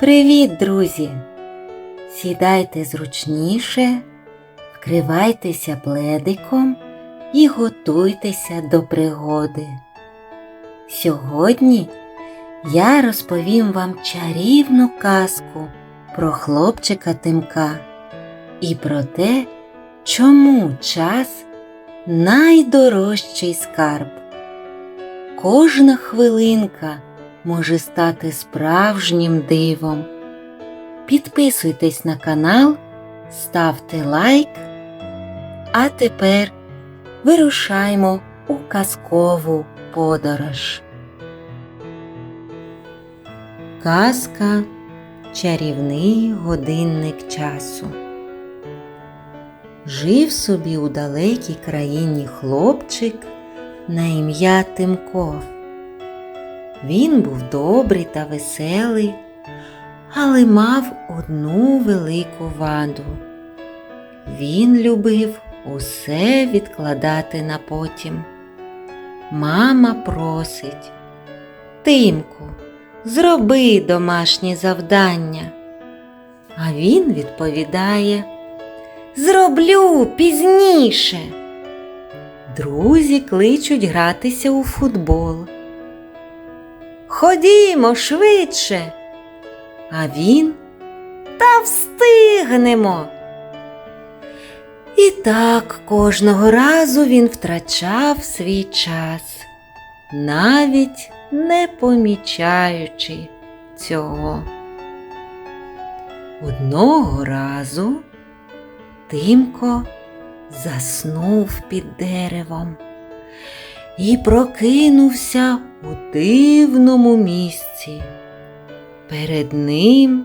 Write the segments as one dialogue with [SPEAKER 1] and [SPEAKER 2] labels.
[SPEAKER 1] Привіт, друзі! Сідайте зручніше, вкривайтеся пледиком і готуйтеся до пригоди. Сьогодні я розповім вам чарівну казку про хлопчика Тимка і про те, чому час найдорожчий скарб. Кожна хвилинка може стати справжнім дивом. Підписуйтесь на канал, ставте лайк. А тепер вирушаймо у казкову подорож. Казка Чарівний годинник часу. Жив собі у далекій країні хлопчик на ім'я Тимко. Він був добрий та веселий, але мав одну велику ваду. Він любив усе відкладати на потім. Мама просить Тимку, зроби домашні завдання. А він відповідає Зроблю пізніше. Друзі кличуть гратися у футбол. Ходімо швидше. А він та встигнемо. І так кожного разу він втрачав свій час, навіть не помічаючи цього. Одного разу Тимко заснув під деревом і прокинувся у дивному місці. Перед ним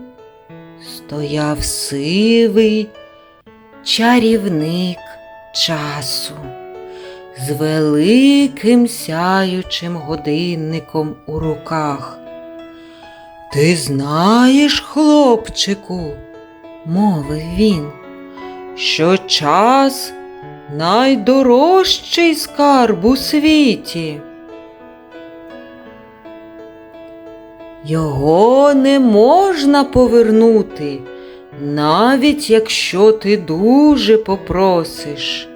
[SPEAKER 1] стояв сивий чарівник часу з великим сяючим годинником у руках. Ти знаєш, хлопчику, мовив він, що час найдорожчий скарб у світі. Його не можна повернути, навіть якщо ти дуже попросиш.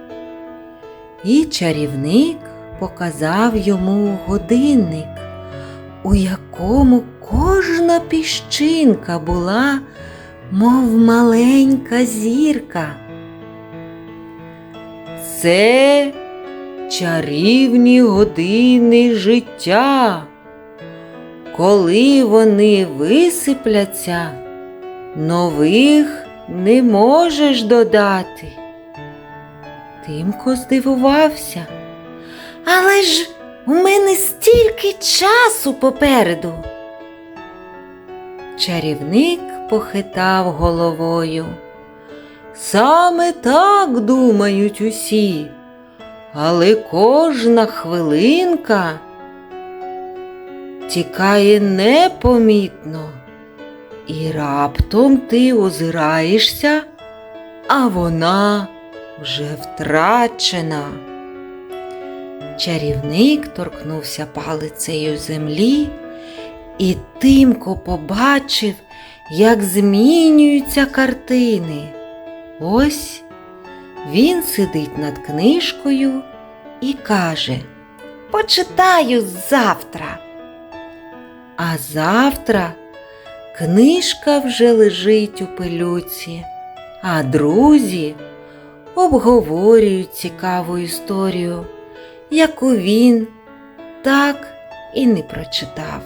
[SPEAKER 1] І чарівник показав йому годинник, у якому кожна піщинка була, мов маленька зірка. Це чарівні години життя. Коли вони висипляться, нових не можеш додати. Тимко здивувався. Але ж у мене стільки часу попереду. Чарівник похитав головою. Саме так думають усі, але кожна хвилинка тікає непомітно, і раптом ти озираєшся, а вона вже втрачена. Чарівник торкнувся палицею землі, і Тимко побачив, як змінюються картини. Ось він сидить над книжкою і каже Почитаю завтра. А завтра книжка вже лежить у пилюці, а друзі обговорюють цікаву історію, яку він так і не прочитав.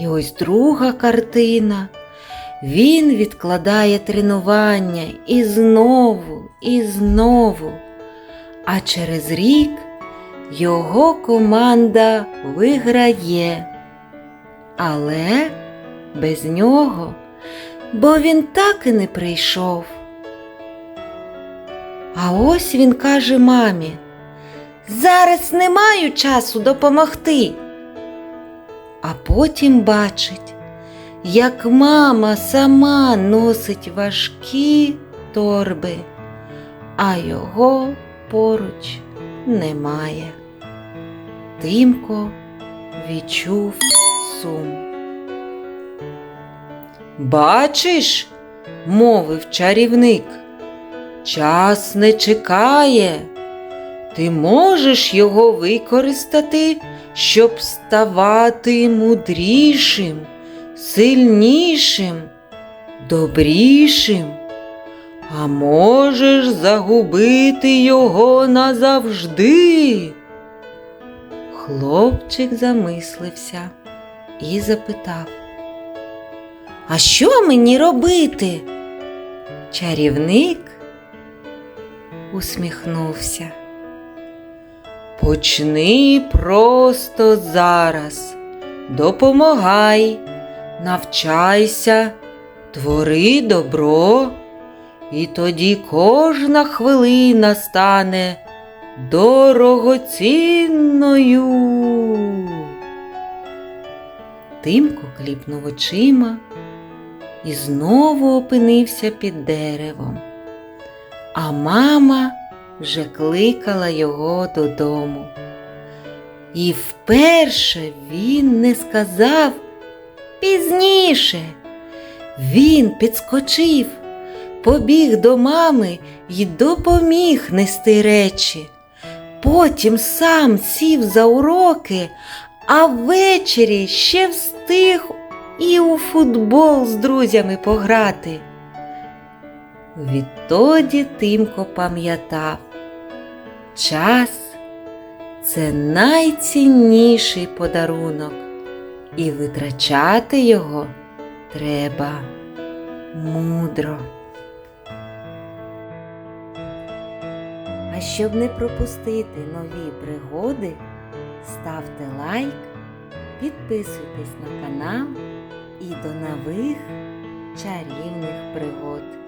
[SPEAKER 1] І ось друга картина. Він відкладає тренування і знову, і знову. А через рік його команда виграє. Але без нього, бо він так і не прийшов. А ось він каже мамі, зараз не маю часу допомогти. А потім бачить, як мама сама носить важкі торби, а його поруч немає. Тимко відчув сум. Бачиш, мовив чарівник, час не чекає. Ти можеш його використати, щоб ставати мудрішим, сильнішим, добрішим, а можеш загубити його назавжди. Хлопчик замислився і запитав. А що мені робити? Чарівник усміхнувся. Почни просто зараз. Допомагай, навчайся, твори добро, і тоді кожна хвилина стане дорогоцінною. Тимко кліпнув очима і знову опинився під деревом. А мама вже кликала його додому. І вперше він не сказав пізніше. Він підскочив, побіг до мами і допоміг нести речі. Потім сам сів за уроки, а ввечері ще встиг і у футбол з друзями пограти. Відтоді Тимко пам'ятав, час це найцінніший подарунок, і витрачати його треба мудро. А щоб не пропустити нові пригоди, ставте лайк, підписуйтесь на канал і до нових чарівних пригод.